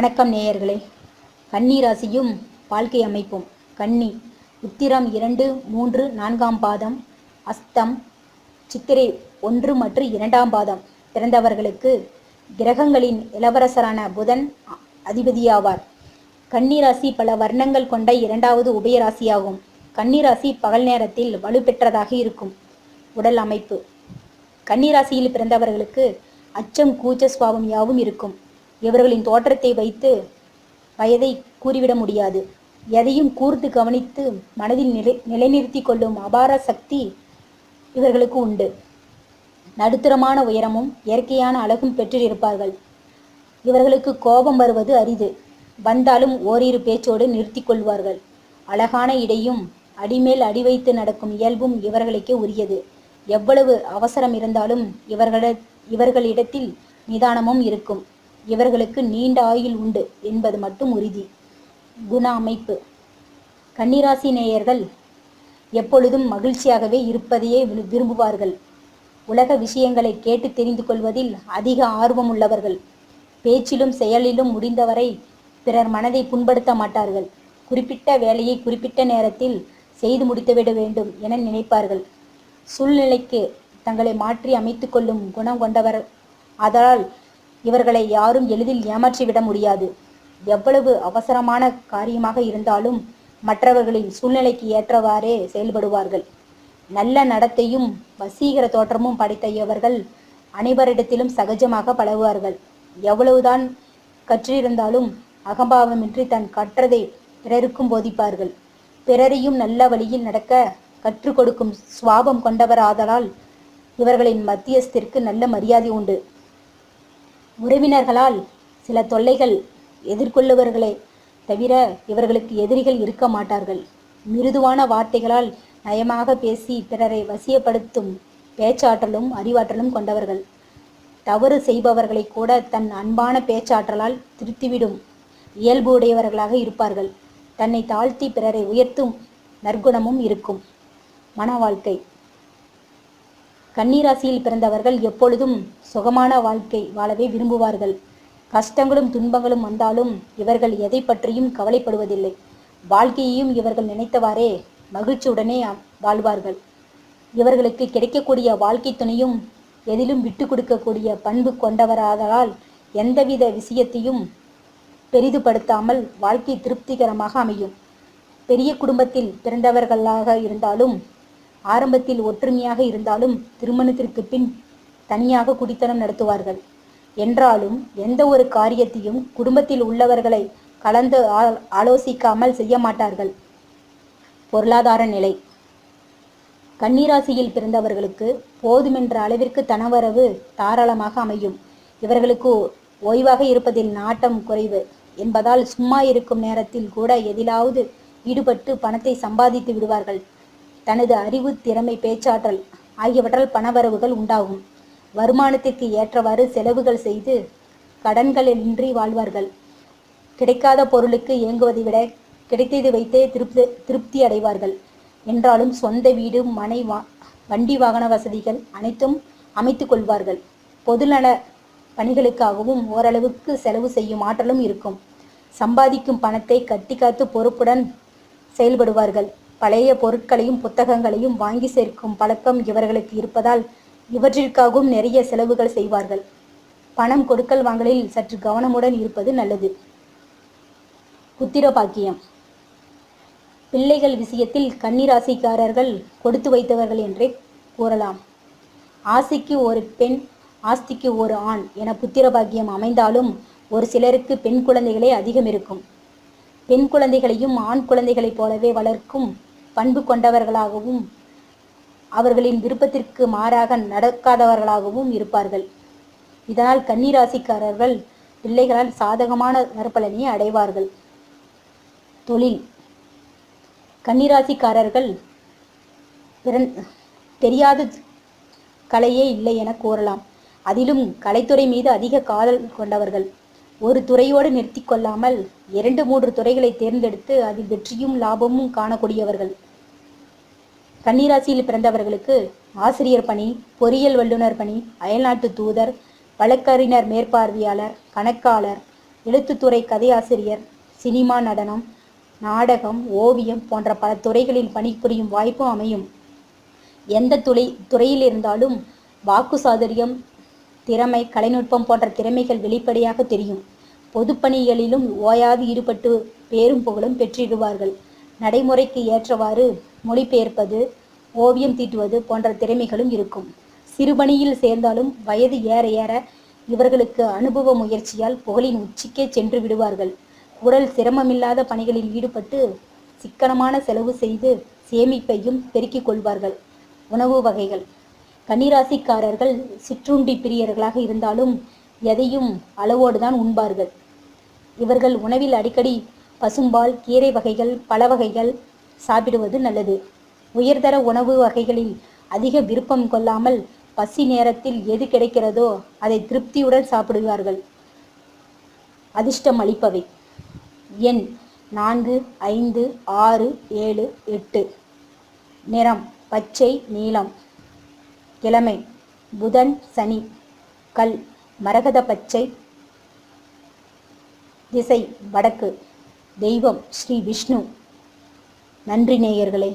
வணக்கம் நேயர்களே. கன்னி ராசியும் வாழ்க்கை அமைப்பும். கன்னி உத்திரம் இரண்டு மூன்று நான்காம் பாதம். அஸ்தம் சித்திரை ஒன்று மற்றும் இரண்டாம் பாதம். பிறந்தவர்களுக்கு கிரகங்களின் இளவரசரான புதன் அ- அதிபதியாவார். கன்னிராசி பல வர்ணங்கள் கொண்ட இரண்டாவது உபயராசியாகும் கன்னிராசி பகல் நேரத்தில் வலுப்பெற்றதாக இருக்கும். உடல் அமைப்பு. கன்னிராசியில் பிறந்தவர்களுக்கு அச்சம் கூச்ச சுவாபம் யாவும் இருக்கும். இவர்களின் தோற்றத்தை வைத்து வயதை கூறிவிட முடியாது. எதையும் கூர்ந்து கவனித்து மனதில் நிலை நிலைநிறுத்திக் கொள்ளும் அபார சக்தி இவர்களுக்கு உண்டு. நடுத்தரமான உயரமும் இயற்கையான அழகும் பெற்றிருப்பார்கள் இவர்களுக்கு கோபம் வருவது அரிது. வந்தாலும் ஓரிரு பேச்சோடு நிறுத்தி கொள்வார்கள். அழகான இடையும் அடிமேல் அடி வைத்து நடக்கும் இயல்பும் இவர்களுக்கே உரியது. எவ்வளவு அவசரம் இருந்தாலும் இவர்கள இவர்களிடத்தில் நிதானமும் இருக்கும். இவர்களுக்கு நீண்ட ஆயுள் உண்டு என்பது மட்டும் உறுதி. குண அமைப்பு கன்னிராசி நேயர்கள் எப்பொழுதும் மகிழ்ச்சியாகவே இருப்பதையே விரு- விரும்புவார்கள். உலக விஷயங்களை கேட்டு தெரிந்து கொள்வதில் அதிக ஆர்வம் உள்ளவர்கள் பேச்சிலும் செயலிலும் முடிந்தவரை பிறர் மனதை புண்படுத்த மாட்டார்கள். குறிப்பிட்ட வேலையை குறிப்பிட்ட நேரத்தில் செய்து முடித்துவிட வேண்டும் என நினைப்பார்கள். சூழ்நிலைக்கு தங்களை மாற்றி அமைத்து கொள்ளும் குணம் கொண்டவர் அதனால் இவர்களை யாரும் எளிதில் ஏமாற்றிவிட முடியாது. எவ்வளவு அவசரமான காரியமாக இருந்தாலும் மற்றவர்களின் சூழ்நிலைக்கு ஏற்றவாறே செயல்படுவார்கள். நல்ல நடத்தையும் வசீகர தோற்றமும் படைத்த இவர்கள் அனைவரிடத்திலும் சகஜமாக பழகுவார்கள். எவ்வளவுதான் கற்றிருந்தாலும் அகம்பாவமின்றி தன் கற்றதை பிறருக்கும் போதிப்பார்கள். பிறரையும் நல்ல வழியில் நடக்க கற்றுக் கொடுக்கும் சுவாபம் கொண்டவர் ஆதலால் இவர்களின் மத்தியஸ்திற்கு நல்ல மரியாதை உண்டு. உறவினர்களால் சில தொல்லைகள் எதிர்கொள்ளுவர்களே தவிர இவர்களுக்கு எதிரிகள் இருக்க மாட்டார்கள். மிருதுவான வார்த்தைகளால் நயமாக பேசி பிறரை வசியப்படுத்தும் பேச்சாற்றலும் அறிவாற்றலும் கொண்டவர்கள். தவறு செய்பவர்களை கூட தன் அன்பான பேச்சாற்றலால் திருத்திவிடும் இயல்பு உடையவர்களாக இருப்பார்கள். தன்னை தாழ்த்தி பிறரை உயர்த்தும் நற்குணமும் இருக்கும். மன வாழ்க்கை. கன்னிராசியில் பிறந்தவர்கள் எப்பொழுதும் சுகமான வாழ்க்கை வாழவே விரும்புவார்கள். கஷ்டங்களும் துன்பங்களும் வந்தாலும் இவர்கள் எதை பற்றியும் கவலைப்படுவதில்லை. வாழ்க்கையையும் இவர்கள் நினைத்தவாறே மகிழ்ச்சியுடனே வாழ்வார்கள். இவர்களுக்கு கிடைக்கக்கூடிய வாழ்க்கை துணையும் எதிலும் விட்டு கொடுக்கக்கூடிய பண்பு கொண்டவராதலால் எந்தவித விஷயத்தையும் பெரிதுபடுத்தாமல் வாழ்க்கை திருப்திகரமாக அமையும். பெரிய குடும்பத்தில் பிறந்தவர்களாக இருந்தாலும் ஆரம்பத்தில் ஒற்றுமையாக இருந்தாலும் திருமணத்திற்கு பின் தனியாக குடித்தனம் நடத்துவார்கள். என்றாலும் எந்த ஒரு காரியத்தையும் குடும்பத்தில் உள்ளவர்களை கலந்து ஆ- ஆலோசிக்காமல் செய்ய மாட்டார்கள். பொருளாதார நிலை. கன்னிராசியில் பிறந்தவர்களுக்கு போதுமென்ற அளவிற்கு தனவரவு தாராளமாக அமையும். இவர்களுக்கு ஓய்வாக இருப்பதில் நாட்டம் குறைவு என்பதால் சும்மா இருக்கும் நேரத்தில் கூட எதிலாவது ஈடுபட்டு பணத்தை சம்பாதித்து விடுவார்கள். தனது அறிவு திறமை பேச்சாற்றல் ஆகியவற்றால் பணவரவுகள் உண்டாகும். வருமானத்திற்கு ஏற்றவாறு செலவுகள் செய்து கடன்களின்றி வாழ்வார்கள். கிடைக்காத பொருளுக்கு இயங்குவதை விட கிடைத்தது வைத்தே திருப்தி திருப்தி அடைவார்கள். என்றாலும் சொந்த வீடு மனை வா வண்டி வாகன வசதிகள் அனைத்தும் அமைத்துக் கொள்வார்கள். பொதுநல பணிகளுக்காகவும் ஓரளவுக்கு செலவு செய்யும் ஆற்றலும் இருக்கும். சம்பாதிக்கும் பணத்தை கட்டி காத்து பொறுப்புடன் செயல்படுவார்கள். பழைய பொருட்களையும் புத்தகங்களையும் வாங்கி சேர்க்கும் பழக்கம் இவர்களுக்கு இருப்பதால் இவற்றிற்காகவும் நிறைய செலவுகள் செய்வார்கள். பணம் கொடுக்கல் வாங்கலில் சற்று கவனமுடன் இருப்பது நல்லது. புத்திர பாக்கியம் பிள்ளைகள் விஷயத்தில் கன்னிராசிக்காரர்கள் கொடுத்து வைத்தவர்கள் என்றே கூறலாம். ஆசைக்கு ஒரு பெண் ஆஸ்திக்கு ஒரு ஆண் என புத்திர பாக்கியம் அமைந்தாலும் ஒரு சிலருக்கு பெண் குழந்தைகளே அதிகம் இருக்கும் பெண் குழந்தைகளையும் ஆண் குழந்தைகளைப் போலவே வளர்க்கும் பண்பு கொண்டவர்களாகவும் அவர்களின் விருப்பத்திற்கு மாறாக நடக்காதவர்களாகவும் இருப்பார்கள். இதனால் கன்னிராசிக்காரர்கள் பிள்ளைகளால் சாதகமான நற்பலனை அடைவார்கள். தொழில். கன்னிராசிக்காரர்கள் பிறந் தெரியாத கலையே இல்லை என கூறலாம். அதிலும் கலைத்துறை மீது அதிக காதல் கொண்டவர்கள். ஒரு துறையோடு நிறுத்தி கொள்ளாமல் இரண்டு மூன்று துறைகளை தேர்ந்தெடுத்து அதில் வெற்றியும் லாபமும் காணக்கூடியவர்கள். கன்னிராசியில் பிறந்தவர்களுக்கு ஆசிரியர் பணி பொறியியல் வல்லுநர் பணி அயல்நாட்டு தூதர் வழக்கறிஞர் மேற்பார்வையாளர் கணக்காளர் எழுத்துத்துறை கதையாசிரியர் சினிமா நடனம் நாடகம் ஓவியம் போன்ற பல துறைகளில் பணிபுரியும் வாய்ப்பும் அமையும். எந்த துறை துறையில் இருந்தாலும் வாக்கு சாதுரியம் திறமை கலைநுட்பம் போன்ற திறமைகள் வெளிப்படையாக தெரியும். பொதுப்பணிகளிலும் ஓயாது ஈடுபட்டு பேரும் புகழும் பெற்றிடுவார்கள். நடைமுறைக்கு ஏற்றவாறு மொழிபெயர்ப்பது ஓவியம் தீட்டுவது போன்ற திறமைகளும் இருக்கும். சிறுபணியில் சேர்ந்தாலும் வயது ஏற ஏற இவர்களுக்கு அனுபவ முயற்சியால் புகழின் உச்சிக்கே சென்று விடுவார்கள். உடல் சிரமமில்லாத பணிகளில் ஈடுபட்டு சிக்கனமான செலவு செய்து சேமிப்பையும் பெருக்கிக் கொள்வார்கள். உணவு வகைகள். கன்னிராசிக்காரர்கள் சிற்றுண்டி பிரியர்களாக இருந்தாலும் எதையும் அளவோடு தான் உண்பார்கள். இவர்கள் உணவில் அடிக்கடி பசும்பால் கீரை வகைகள் பல வகைகள் சாப்பிடுவது நல்லது. உயர்தர உணவு வகைகளில் அதிக விருப்பம் கொள்ளாமல் பசி நேரத்தில் எது கிடைக்கிறதோ அதை திருப்தியுடன் சாப்பிடுவார்கள். அதிர்ஷ்டம் அளிப்பவை. எண் நான்கு ஐந்து ஆறு ஏழு எட்டு. நிறம் பச்சை நீலம். கிழமை புதன் சனி கல் மரகத பச்சை திசை வடக்கு தெய்வம் ஸ்ரீ விஷ்ணு. நன்றி நேயர்களே.